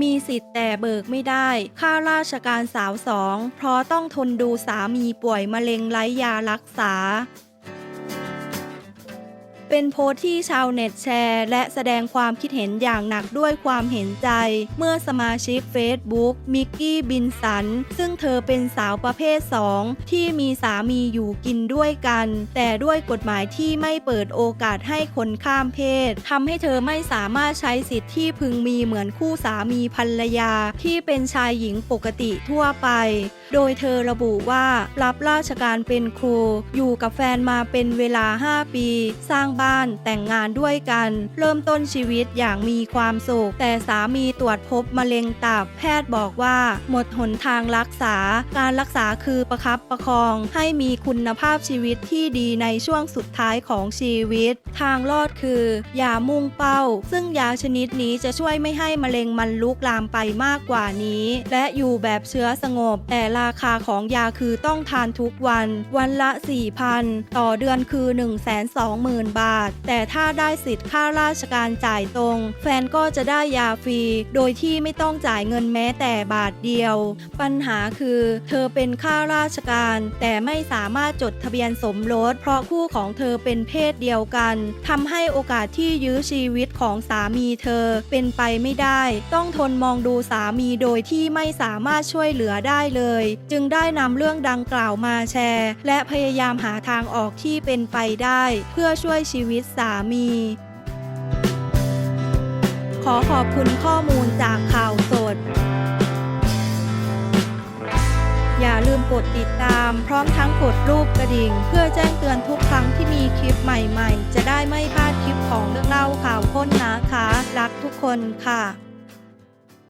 มีสิทธิ์แต่เบิกไม่ได้ข้าราชการสาวสอง เพราะต้องทนดูสามีป่วยมะเร็งไร้ยารักษา เป็นโพสต์ที่ชาวเน็ตแชร์ และแสดงความคิดเห็นอย่างหนักด้วยความเห็นใจ เมื่อสมาชิก Facebook มิกกี้บินสัน ซึ่งเธอเป็นสาวประเภท 2 ที่มีสามีอยู่กินด้วยกัน แต่ด้วยกฎหมายที่ไม่เปิดโอกาสให้คนข้ามเพศทำให้เธอไม่สามารถใช้สิทธิ์ที่พึงมีเหมือนคู่สามีภรรยา ที่เป็นชายหญิงปกติทั่วไป โดยเธอระบุว่ารับราชการเป็นครู อยู่กับแฟนมาเป็นเวลา 5 ปี สร้างบ้านแต่งงานด้วยกัน เริ่มต้นชีวิตอย่างมีความสุข แต่สามีตรวจพบมะเร็งตับ แพทย์บอกว่า หมดหนทางรักษา การรักษาคือประคับประคอง ให้มีคุณภาพชีวิตที่ดีในช่วงสุดท้ายของชีวิต ทางรอดคือ ยามุ่งเป้า ซึ่งยาชนิดนี้จะช่วยไม่ให้มะเร็งมันลุกลามไปมากกว่านี้ และอยู่แบบเชื้อสงบ แต่ราคาของยาคือต้องทานทุกวัน วันละ 4,000 ต่อเดือนคือ 120,000 บาทแต่ถ้าได้สิทธิ์ค่าราชการจ่ายตรง แฟนก็จะได้ยาฟรี โดยที่ไม่ต้องจ่ายเงินแม้แต่บาทเดียว ปัญหาคือ เธอเป็นข้าราชการ แต่ไม่สามารถจดทะเบียนสมรส เพราะคู่ของเธอเป็นเพศเดียวกันทำให้โอกาสที่ยื้อชีวิตของสามีเธอเป็นไปไม่ได้ ต้องทนมองดูสามีโดยที่ไม่สามารถช่วยเหลือได้เลย จึงได้นำเรื่องดังกล่าวมาแชร์ และพยายามหาทางออกที่เป็นไปได้ เพื่อช่วยชีวิตสามี ขอขอบคุณข้อมูลจากข่าวสด อย่าลืมกดติดตามพร้อมทั้งกดรูปกระดิ่ง เพื่อแจ้งเตือนทุกครั้งที่มีคลิปใหม่ๆ จะได้ไม่พลาดคลิปของเรื่องเล่าข่าวค้นนะคะ รักทุกคนค่ะ